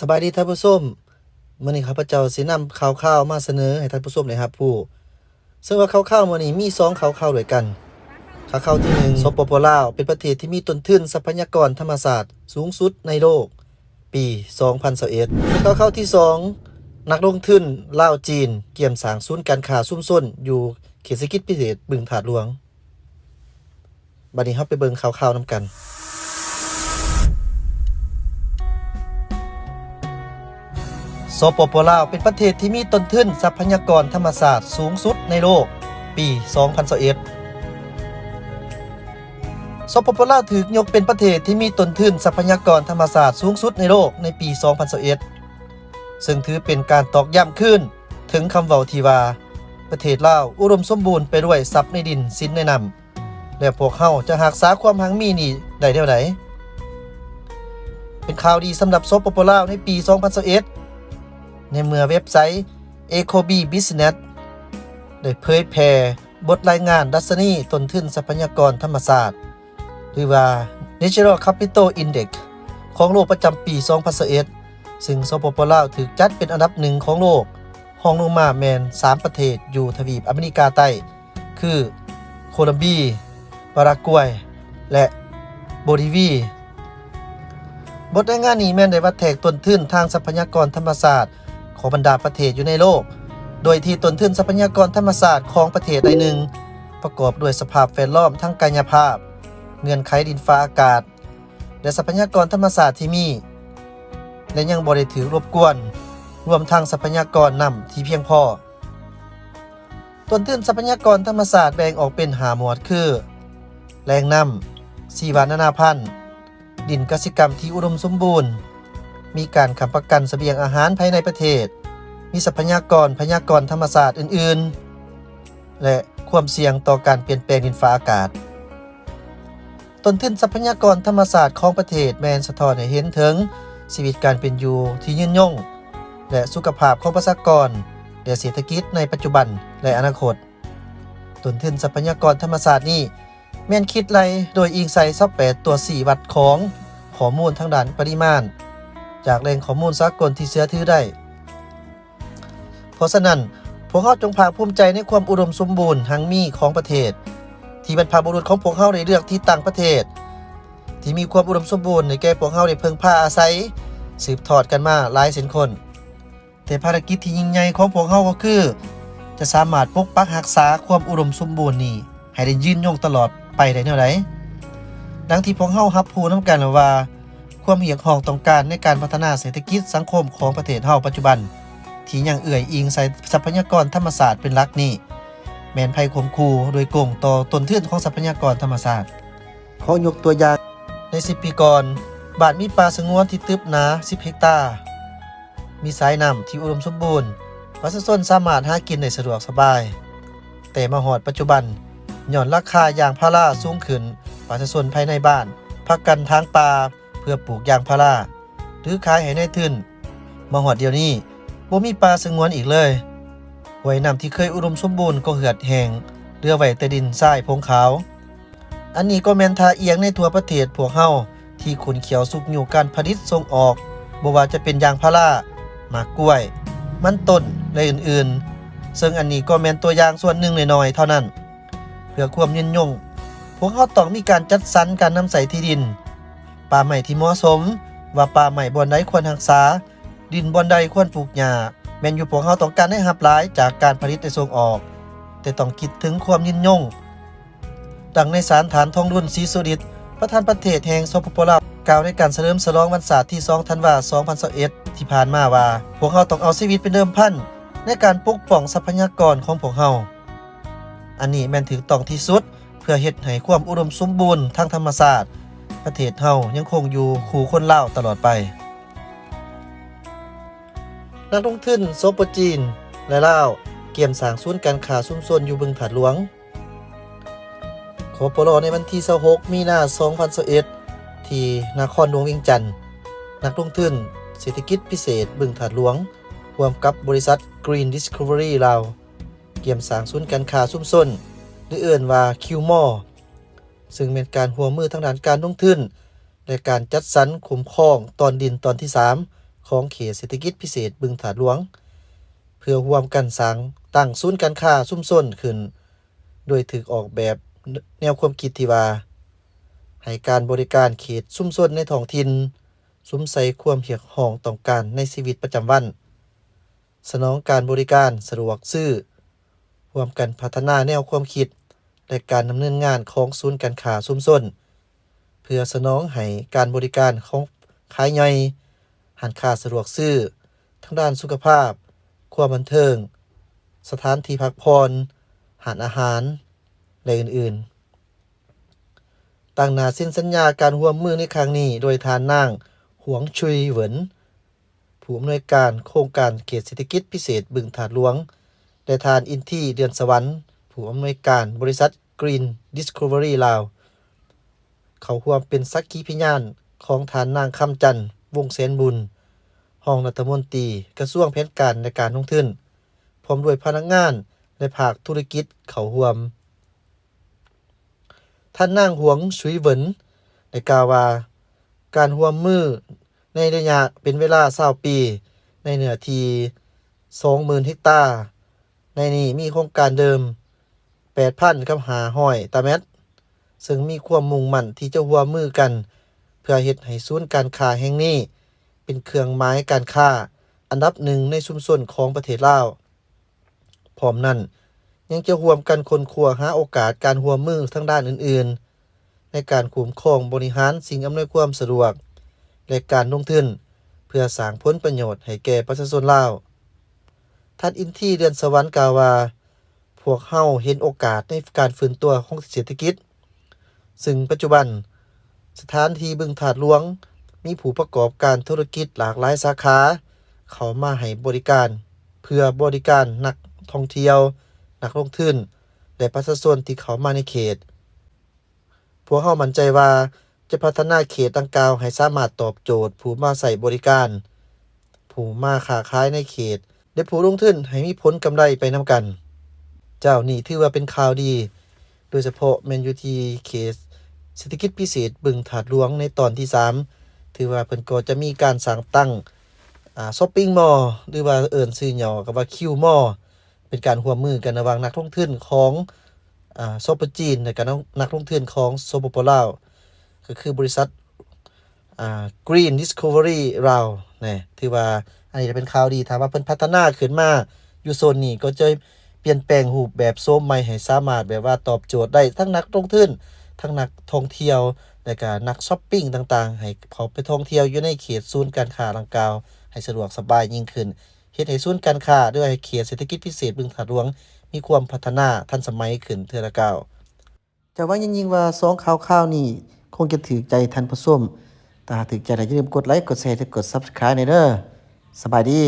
สบายดีท่านผู้ชมเมื้อนี้ข้าพเจ้าสินำข่าวๆมาเสนอให้ท่านผู้ชมได้รับผู้ ซึ่งว่าข่าวๆมื้อนี้มี2ข่าวๆด้วยกันข่าวๆที่1สปปลาวเป็นประเทศที่มีต้นทุนทรัพยากรธรรมชาติสูงสุดในโลก ปี 2021ข่าวๆที่2นักลงทุนลาวจีน เกี่ยมสางศูนย์การค้าซุ่มซ่นอยู่เขตเศรษฐกิจพิเศษบึงถาดหลวงบัดนี้เราไปเบิ่งข่าวๆนํกัน สปปลาวเป็นประเทศที่มีต้นทุนทรัพยากรธรรมชาติสูงสุดในโลก ปี 2021สปปลาวถูกยกเป็นประเทศที่มีต้นทุนทรัพยากรธรรมชาติสูงสุดในโลกในปี 2021 ซึ่งถือเป็นการตอกย้ำขึ้น ถึงคำเว้าที่ว่า ประเทศลาวอุดมสมบูรณ์ไปด้วยทรัพย์ในดินสินในน้ำและพวกเขาจะรักษาความหังมีนี้ได้แนวไหนเป็นข่าวดีสำหรับสปปลาวในปี 2021 ในเมื่อเว็บไซต์ Ecobi Business ได้เผยแพร่บทรายงานดัชนีต้นทุนทรัพยากรธรรมศาสตร์ หรือว่า Natural Capital Index ของโลกประจำปี 2021ซึ่งสปปลาวถูกจัดเป็นอันดับหนึ่งของโลกห้องลงมาแมน 3 ประเทศอยู่ทวีปอเมริกาใต้ คือโคลัมเบียปารากวัย และโบลิเวียบทรายงานนี้แม่นได้วัดแทกต้นทุนทางทรัพยากรธรรมศาสตร์ ของบรรดาประเทศอยู่ในโลก โดยที่ต้นทุนทรัพยากรธรรมศาสตร์ของประเทศใดหนึ่ง ประกอบด้วยสภาพแวดล้อมทั้งกายภาพ เงื่อนไขดินฟ้าอากาศ และทรัพยากรธรรมศาสตร์ที่มี และยังบ่ได้ถือรบกวน รวมทั้งทรัพยากรน้ำที่เพียงพอต้นทุนทรัพยากรธรรมศาสตร์แบ่งออกเป็นหาหมวดคือ แรงน้ำสีวานานาพันธุ์ดินกสิกรรมที่อุดมสมบูรณ์ มีการค้ำประกันเสบียงอาหารภายในประเทศ มีทรัพยากรพยากรธรรมศาสตร์อื่น ๆ และความเสี่ยงต่อการเปลี่ยนแปลงดินฟ้าอากาศ ต้นทุนทรัพยากรธรรมศาสตร์ของประเทศแมนสะท้อนให้เห็นถึงชีวิตการเป็นอยู่ที่ยืนยงและสุขภาพของประชากรและเศรษฐกิจในปัจจุบันและอนาคต ต้นทุนทรัพยากรธรรมศาสตร์นี้แม่นคิดไรโดยอิงใส่ซอฟต์แวร์ตัว 4 วัดของข้อมูลทางด้านปริมาณ จากแหล่งข้อมูลสากลที่เชื่อถือได้ เพราะฉะนั้นพวกเขาจงภาคภูมิใจในความอุดมสมบูรณ์หังมีของประเทศ ที่บรรพบุรุษของพวกเขาได้เลือกที่ต่างประเทศ ที่มีความอุดมสมบูรณ์ในแก่พวกเขาได้เพิ่งพาอาศัย สืบทอดกันมาหลายแสนคน แต่ภารกิจที่ยิ่งใหญ่ของพวกเขาก็คือ จะสามารถปกปักรักษาความอุดมสมบูรณ์นี้ให้ได้ยืนยงตลอดไปได้แนวใดดังที่พวกเฮารับรู้นํกันแล้วว่า ความเหียกห้องต้องการในการพัฒนาเศรษฐกิจสังคมของประเทศเฮาปัจจุบัน ที่ยังเอื่อยอิงใส่ทรัพยากรธรรมศาสตร์เป็นหลักนี่แม่นภัยข่มขู่โดยโกงต่อต้นทุนของทรัพยากรธรรมศาสตร์ขอยกตัวอย่างใน 10 ปีก่อน บาทมีป่าสงวนที่ตึบหนา 10 เฮกตาร์ มีสายน้ำที่อุดมสมบูรณ์ประชาชนสามารถหากินได้สะดวกสบาย แต่มาหอดปัจจุบันย่อนราคายางพาราสูงขึ้นประชาชนภายในบ้าน พักกันทางป่า พื่อปลูกยางพาราหรือขายให้ในทุนมาหอดเดียวนี้บ่มีป่าสงวนอีกเลยห้วยน้ำที่เคยอุดมสมบูรณ์ก็เหือดแห้งเหลือไว้แต่ดินทรายพงขาว อันนี้ก็แม่นทาเอียงในทั่วประเทศพวกเฮาที่ขุนเขียวสุกอยู่การผลิตส่งออกบ่ว่าจะเป็นยางพาราหมากกล้วย มันต้นและอื่นๆ ซึ่งอันนี้ก็แม่นตัวอย่างส่วนหนึ่งน้อยๆเท่านั้น เพื่อความยืนยงพวกเขาต้องมีการจัดสรรการนำใส่ที่ดิน ป่าใหม่ที่เหมาะสม ว่าป่าใหม่บอนใดควรรักษา ดินบอนใดควรปลูกหญ้าแม่นอยู่พวกเขาต้องการให้รับหลายจากการผลิตและส่งออก แต่ต้องคิดถึงความยืนยง ดังในสารฐานทองรุ่นศรีสุดิต ประธานประเทศแห่งสปปลาวกล่าวในการเฉลิมฉลองวันศาสตร์ที่ 2 ธันวาคม 2021 ที่ผ่านมาว่า พวกเขาต้องเอาชีวิตเป็นเดิมพันในการปกป้องทรัพยากรของพวกเขาอันนี้แม่นถือต้องที่สุด เพื่อเฮ็ดให้ความอุดมสมบูรณ์ทางธรรมศาสตร์ ประเทศเฮายังคงอยู่คู่คนลาวตลอดไป นักลงทุนโซปจีน และลาวเกี่ยมสางศูนย์การค้าซุ่มซนอยู่บึงผาดหลวง ขอปลอในวันที่26มีนา2021ที่นครหลวงเวียงจันทน์นักลงทุนเศรษฐกิจพิเศษบึงถาดหลวงรวมกับบริษัท Green Discovery ลาวเกี่ยมสางศูนย์การค้าซุ่มซนหรือเอื่นว่า q m o r ซึ่งเป็นการหัวมือทางด้านการลงทุนและการจัดสรรคุมครองตอนดินตอนที่ 3 ของเขตเศรษฐกิจพิเศษบึงถาดหลวง เพื่อร่วมกันสร้างตั้งศูนย์การค้าซุ่มซ่นขึ้น โดยถึกออกแบบแนวความคิดที่ว่าให้การบริการเขตซุ่มซ่นในท้องถิ่นสุมใส่ความเหียกห้องต้องการในชีวิตประจำวัน สนองการบริการสะดวกซื้อร่วมกันพัฒนาแนวความคิด และการดำเนินงานของศูนย์การค้าซุมซนเพื่อสนองให้การบริการของขายใหญ่หันค้าสะดวกซื้อ ทั้งด้านสุขภาพ ความบันเทิง สถานที่พักผ่อนหารอาหาร และอื่นๆตั้งหนาเส้นสัญญาการร่วมมือในครั้งนี้ โดยทานนางหวงชุยเหวิน ผู้อำนวยการโครงการเขตเศรษฐกิจพิเศษบึงถาดหลวง และทานอินที่เดือนสวรรค์ ผู้อำนวยการบริษัท Green Discovery ลาว เขาร่วมเป็นสักขีพยานของฐานนางคำจันทร์วงเสนบุญ ห้องรัฐมนตรีกระทรวงแผนการในการท่องทุนพร้อมด้วยพนักงานและภาคธุรกิจเขาร่วม ท่านนางหวงชุยเหวินได้กาวา การร่วมมือในระยะเป็นเวลา20ปี ในเหนือที20,000เฮกตาร์ในนี้มีโครงการเดิม 8,000กับ500ตาเมตรซึ่งมีความมุ่งมั่นที่จะร่วมือกัน เพื่อเฮ็ดให้ศูนย์การค้าแห่งนี้ เป็นเครื่องหมายการค้า อันดับหนึ่งในชุมชนของประเทศลาวพร้อมนั้นยังจะร่วมกันคนคว้าหาโอกาสการร่วมมือทั้งด้านอื่น ๆ ในการคุ้มครองบริหารสิ่งอำนวยความสะดวก และการลงทุนเพื่อสร้างผลประโยชน์ให้แก่ประชาชนลาวท่านอินที่เดือนสวรรค์กล่าวว่า พวกเฮาเห็นโอกาสในการฟื้นตัวของเศรษฐกิจ ซึ่งปัจจุบัน สถานที่บึงถาดหลวง มีผู้ประกอบการธุรกิจหลากหลายสาขา เขามาให้บริการ เพื่อบริการนักท่องเที่ยว นักลงทุนและประชาชนที่เขามาในเขต พวกเฮามั่นใจว่าจะพัฒนาเขตดังกล่าวให้สามารถตอบโจทย์ ผู้มาใส่บริการ ผู้มาค้าขายในเขต และผู้ลงทุนให้มีผลกำไรไปนำกัน เจ้านี่ถือว่าเป็นข่าวดี โดยเฉพาะแมนยูทีเคสเศรษฐกิจพิเศษบึงถาดหลวงในตอนที่ 3 ถือว่าเพิ่นก็จะมีการสร้างตั้งอ่าช้อปปิ้งมอลล์หรือว่าเอิ่นชื่อย่อก็ว่าคิวมอลล์เป็นการร่วมมือกันระหว่างนักท่องทุนของอ่าซปจีนและก็นักท่องทุนของสปปลาวก็คือบริษัทอ่า Green Discovery เราเนี่ยถือว่าอันนี้จะเป็นข่าวดีถามว่าเพิ่นพัฒนาขึ้นมาอยู่โซนนี้ก็จะ เปลี่ยนแปลงรูปแบบโซมใหม่ให้สามารถแบบว่าตอบโจทย์ได้ทั้งนักลงทุนทั้งนักท่องเที่ยวและก็นักช้อปปิ้งต่างๆ ให้เขาไปท่องเที่ยวอยู่ในเขตศูนย์การค้าดังกล่าว ให้สะดวกสบายยิ่งขึ้นเฮ็ดให้ศูนย์การค้าด้วยให้เขตเศรษฐกิจพิเศษบึงถาดหลวง มีความพัฒนาทันสมัยขึ้นเทื่อละก้าวจะว่ายิ่งๆว่าสองข่าวข่าวนี้คงจะถือใจท่านผู้ชมถ้าหากถือใจแล้วอย่าลืมกดไลค์กดแชร์และกด Subscribe ในเด้อสบายดี